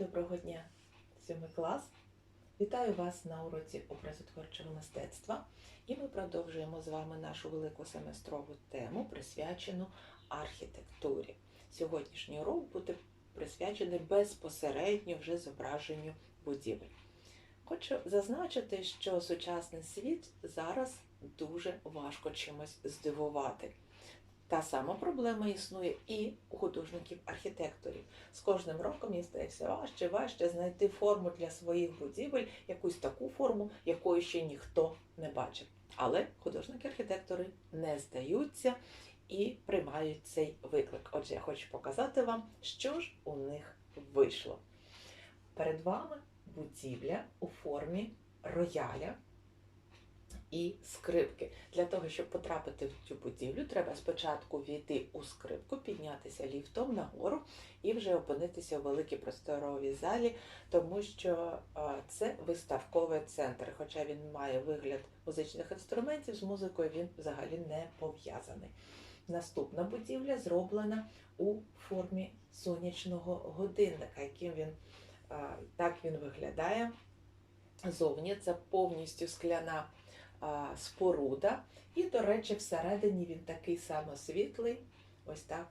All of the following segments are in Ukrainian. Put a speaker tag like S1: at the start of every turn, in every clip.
S1: Доброго дня, сьомий клас. Вітаю вас на уроці образотворчого мистецтва. І ми продовжуємо з вами нашу велику семестрову тему, присвячену архітектурі. Сьогоднішній урок буде присвячений безпосередньо вже зображенню будівель. Хочу зазначити, що сучасний світ зараз дуже важко чимось здивувати. Та сама проблема існує і у художників-архітекторів. З кожним роком їм стає все важче, важче знайти форму для своїх будівель, якусь таку форму, якої ще ніхто не бачив. Але художники-архітектори не здаються і приймають цей виклик. Отже, я хочу показати вам, що ж у них вийшло. Перед вами будівля у формі рояля і скрипки. Для того, щоб потрапити в цю будівлю, треба спочатку війти у скрипку, піднятися ліфтом нагору і вже опинитися у великій просторовій залі, тому що це виставковий центр. Хоча він має вигляд музичних інструментів, з музикою він взагалі не пов'язаний. Наступна будівля зроблена у формі сонячного годинника, яким він так він виглядає. Зовні це повністю скляна споруда. І, до речі, всередині він такий само світлий, ось так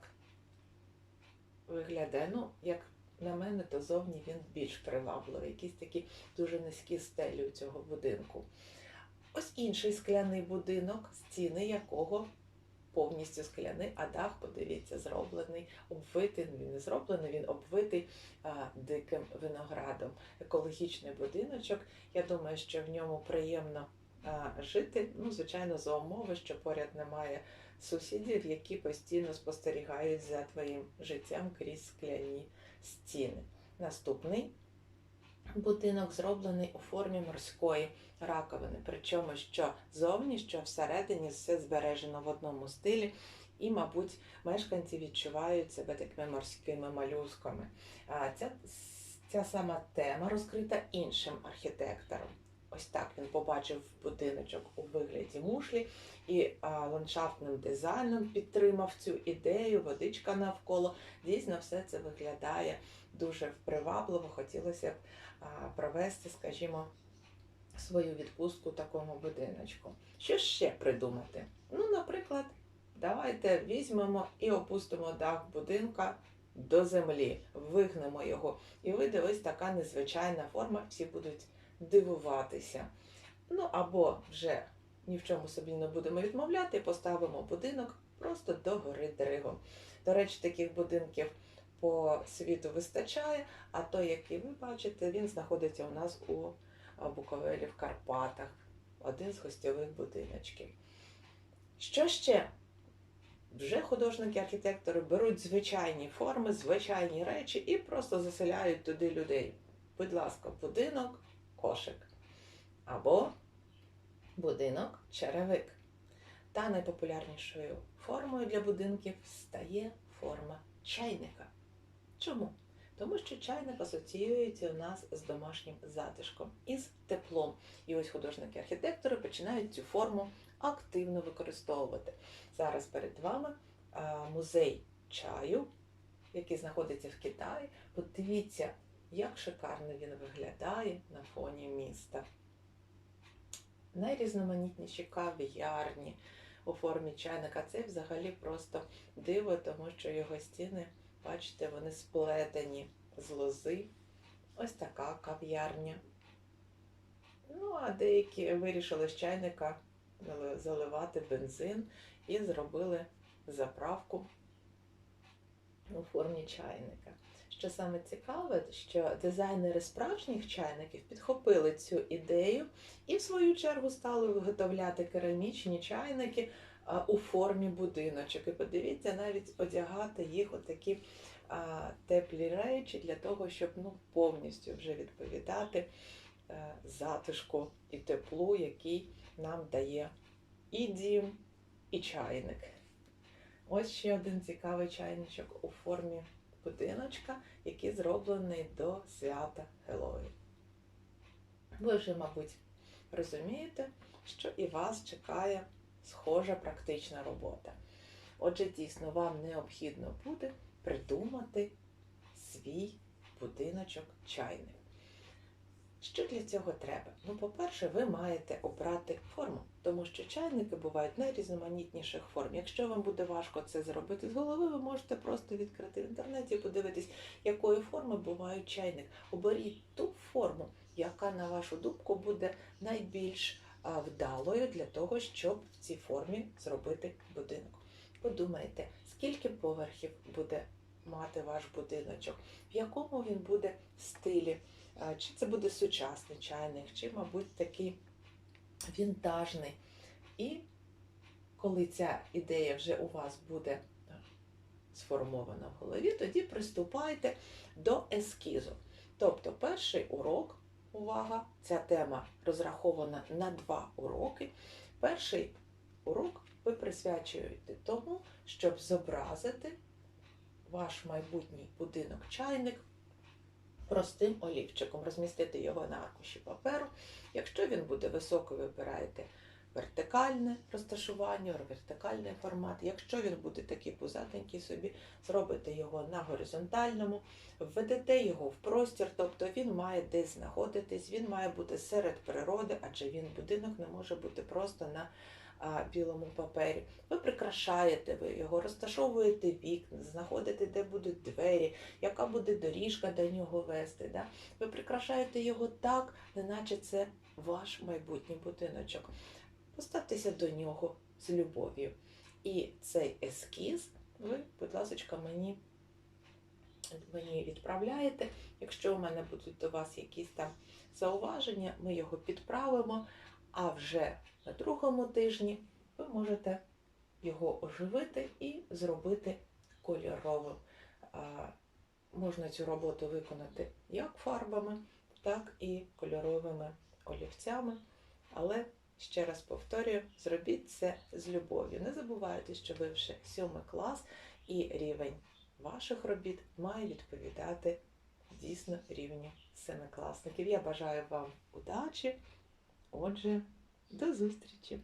S1: виглядає. Ну, як на мене, то зовні він більш привабливий, якісь такі дуже низькі стелі у цього будинку. Ось інший скляний будинок, стіни якого повністю скляний, а дах, подивіться, зроблений, обвитий, ну, він не зроблений, він обвитий а, диким виноградом. Екологічний будиночок. Я думаю, що в ньому приємно жити. Ну, звичайно, за умови, що поряд немає сусідів, які постійно спостерігають за твоїм життям крізь скляні стіни. Наступний будинок зроблений у формі морської раковини. Причому що зовні, що всередині все збережено в одному стилі. І, мабуть, мешканці відчувають себе такими морськими малюсками. А ця, ця сама тема розкрита іншим архітектором. Ось так він побачив будиночок у вигляді мушлі і а, ландшафтним дизайном підтримав цю ідею, водичка навколо. Дійсно, все це виглядає дуже привабливо. Хотілося б а, провести, скажімо, свою відпустку в такому будиночку. Що ще придумати? Ну, наприклад, давайте візьмемо і опустимо дах будинка до землі, вигнемо його. І вийде ось така незвичайна форма, всі будуть дивуватися. Ну або вже ні в чому собі не будемо відмовляти, поставимо будинок просто до гори дригом. До речі, таких будинків по світу вистачає, а той, який ви бачите, він знаходиться у нас у Буковелі в Карпатах, один з гостьових будиночків. Що ще? Вже художники-архітектори беруть звичайні форми, звичайні речі і просто заселяють туди людей. Будь ласка, будинок, кошик. Або будинок черевик. Та найпопулярнішою формою для будинків стає форма чайника. Чому? Тому що чайник асоціюється у нас з домашнім затишком і з теплом. І ось художники-архітектори починають цю форму активно використовувати. Зараз перед вами музей чаю, який знаходиться в Китаї. Подивіться, як шикарно він виглядає на фоні міста. Найрізноманітніші кав'ярні у формі чайника. Це взагалі просто диво, тому що його стіни, бачите, вони сплетені з лози. Ось така кав'ярня. Ну, а деякі вирішили з чайника заливати бензин і зробили заправку у формі чайника. Що саме цікаве, що дизайнери справжніх чайників підхопили цю ідею і, в свою чергу, стали виготовляти керамічні чайники у формі будиночок. І подивіться, навіть одягати їх у такі теплі речі для того, щоб ну, повністю вже відповідати затишку і теплу, який нам дає і дім, і чайник. Ось ще один цікавий чайничок у формі будиночка, який зроблений до свята Хеллоуін. Ви вже, мабуть, розумієте, що і вас чекає схожа практична робота. Отже, дійсно, вам необхідно буде придумати свій будинок. Що для цього треба? Ну, по-перше, ви маєте обрати форму, тому що чайники бувають найрізноманітніших форм. Якщо вам буде важко це зробити з голови, ви можете просто відкрити в інтернеті і подивитись, якої форми бувають чайник. Оберіть ту форму, яка, на вашу думку, буде найбільш вдалою для того, щоб в цій формі зробити будинок. Подумайте, скільки поверхів буде мати ваш будиночок, в якому він буде стилі. А, Чи це буде сучасний чайник, чи, мабуть, такий вінтажний. І коли ця ідея вже у вас буде е, сформована в голові, тоді приступайте до ескізу. Тобто, перший урок, увага, ця тема розрахована на два уроки. Перший урок ви присвячуєте тому, щоб зобразити ваш майбутній будинок-чайник простим олівчиком, розмістити його на аркуші паперу. Якщо він буде високий, вибираєте вертикальне розташування, вертикальний формат. Якщо він буде такий пузатенький собі, зробите його на горизонтальному, введете його в простір, тобто він має десь знаходитись, він має бути серед природи, адже він будинок не може бути просто на білому папері. Ви прикрашаєте ви його, розташовуєте вікна, знаходите, де будуть двері, яка буде доріжка до нього вести. Да? Ви прикрашаєте його так, неначе це ваш майбутній будиночок. Поставтеся до нього з любов'ю. І цей ескіз ви, будь ласка, мені, мені відправляєте. Якщо у мене будуть до вас якісь там зауваження, ми його підправимо. А вже на другому тижні ви можете його оживити і зробити кольоровим. Можна цю роботу виконати як фарбами, так і кольоровими олівцями. Але ще раз повторюю, зробіть це з любов'ю. Не забувайте, що ви вже сьомий клас і рівень ваших робіт має відповідати дійсно рівню семикласників. Я бажаю вам удачі. Отже, до зустрічі!